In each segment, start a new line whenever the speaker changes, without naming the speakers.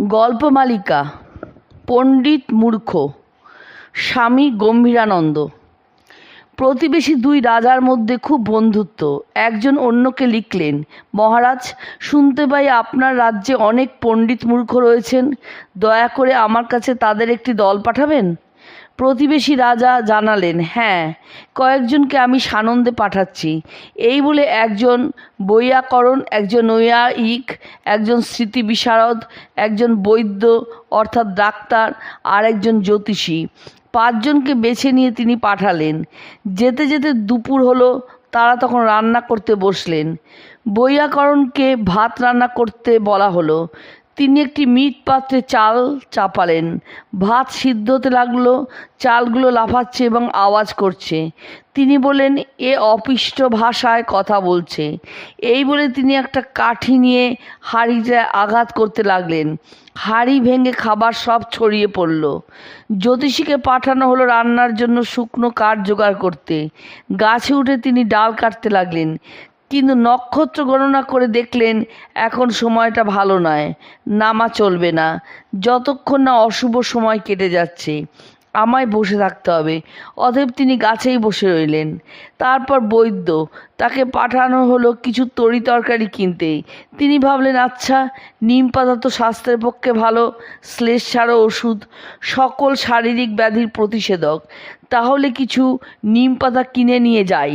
গল্পমালিকা, পণ্ডিত মূর্খ, স্বামী গম্ভীরানন্দ। প্রতিবেশী দুই রাজার মধ্যে খুব বন্ধুত্ব। একজন অন্যকে লিখলেন, মহারাজ, শুনতে পাই আপনার রাজ্যে অনেক পণ্ডিত মূর্খ রয়েছেন। দয়া করে আমার কাছে তাদের একটি দল পাঠাবেন? প্রতিবেশী রাজা জানালেন হ্যাঁ কয়েকজনকে আমি সানন্দে পাঠাচ্ছি। এই বলে একজন বৈয়াকরণ, একজন নৈয়ায়িক, একজন স্মৃতি বিশারদ একজন বৈদ্য, অর্থাৎ ডাক্তার, আর একজন জ্যোতিষী। পাঁচজনকে বেছে নিয়ে তিনি পাঠালেন। যেতে যেতে দুপুর হলো, তারা তখন রান্না করতে বসলেন। বৈয়াকরণকে ভাত রান্না করতে বলা হলো। তিনি একটি মিট পাত্রে চাল চাপালেন। ভাত সিদ্ধ হতে লাগল, চালগুলো লাফাচ্ছে এবং আওয়াজ করছে। তিনি বললেন, এ অপিষ্ট ভাষায় কথা বলছে। এই বলে তিনি একটা কাঠি নিয়ে হাঁড়িতে আঘাত করতে লাগলেন। হাঁড়ি ভেঙে খাবার সব ছড়িয়ে পড়ল। জ্যোতিষীকে পাঠানো হলো রান্নার জন্য শুকনো কাঠ জোগাড় করতে। গাছে উঠে তিনি ডাল কাটতে লাগলেন। কিন্তু নক্ষত্র গণনা করে দেখলেন, এখন সময়টা ভালো নয়, নামা চলবে না, যতক্ষণ না অশুভ সময় কেটে যাচ্ছে, আমায় বসে থাকতে হবে। অতএব তিনি গাছেই বসে রইলেন। তারপর বৈদ্য তাকে পাঠানো হলো কিছু তরি তরকারি কিনতে। তিনি ভাবলেন আচ্ছা নিম পাতা তো স্বাস্থ্যের পক্ষে ভালো, শ্লেষ ছাড়ো ওষুধ, সকল শারীরিক ব্যাধির প্রতিষেধক। তাহলে কিছু নিম পাতা কিনে নিয়ে যাই।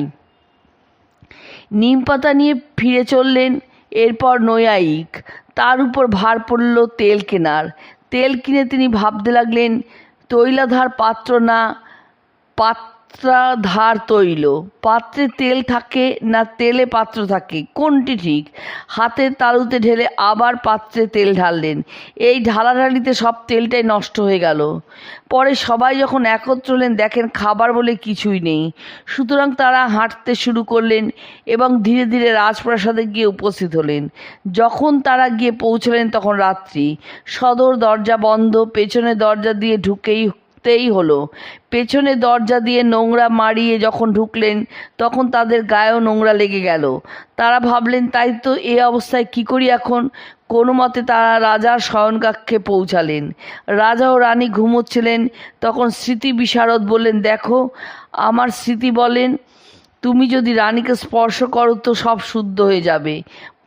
নিম পাতা নিয়ে ফিরে চললেন, এরপর নৈয়ায়িক। তার উপর ভার পড়ল তেল কেনার। তেল কিনে তিনি ভাবতে লাগলেন, তৈলাধার পাত্র না পাত্রাধার তৈল পাত্রে তেল থাকে না তেলে পাত্র থাকে? কোনটি ঠিক? হাতের তালুতে ঢেলে আবার পাত্রে তেল ঢাললেন। এই ঢালাঢালিতে সব তেলটাই নষ্ট হয়ে গেল। পরে সবাই যখন একত্র হলেন, দেখেন খাবার বলে কিছুই নেই। সুতরাং তারা হাঁটতে শুরু করলেন এবং ধীরে ধীরে রাজপ্রাসাদে গিয়ে উপস্থিত হলেন। যখন তারা গিয়ে পৌঁছলেন তখন রাত্রি। সদর দরজা বন্ধ পেছনে দরজা দিয়ে ঢুকেই ঢুকতেই হলো। পেছনে দরজা দিয়ে নোংরা মারিয়ে যখন ঢুকলেন, তখন তাদের গায়েও নোংরা লেগে গেল। তারা ভাবলেন, তাই তো এ অবস্থায় কি করি এখন? কোনো মতে তারা রাজার শয়নকাক্ষে পৌঁছালেন। রাজা ও রানী ঘুমোচ্ছিলেন। তখন স্মৃতি বিশারদ বললেন, দেখো, আমার স্মৃতি বলেন, তুমি যদি রানীকে স্পর্শ করো তো সব শুদ্ধ হয়ে যাবে।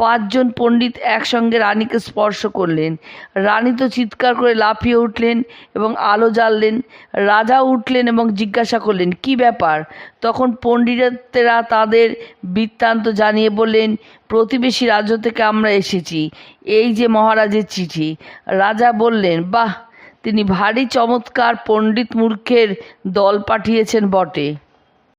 পাঁচজন পণ্ডিত একসঙ্গে রানীকে স্পর্শ করলেন। রানী তো চিৎকার করে লাফিয়ে উঠলেন এবং আলো জ্বাললেন। রাজা উঠলেন এবং জিজ্ঞাসা করলেন, কি ব্যাপার? তখন পণ্ডিতেরা তাদের বৃত্তান্ত জানিয়ে বললেন, প্রতিবেশী রাজ্য থেকে আমরা এসেছি। এই যে মহারাজের চিঠি। রাজা বললেন, বাহ! তিনি ভারী চমৎকার পণ্ডিত মূর্খের দল পাঠিয়েছেন বটে।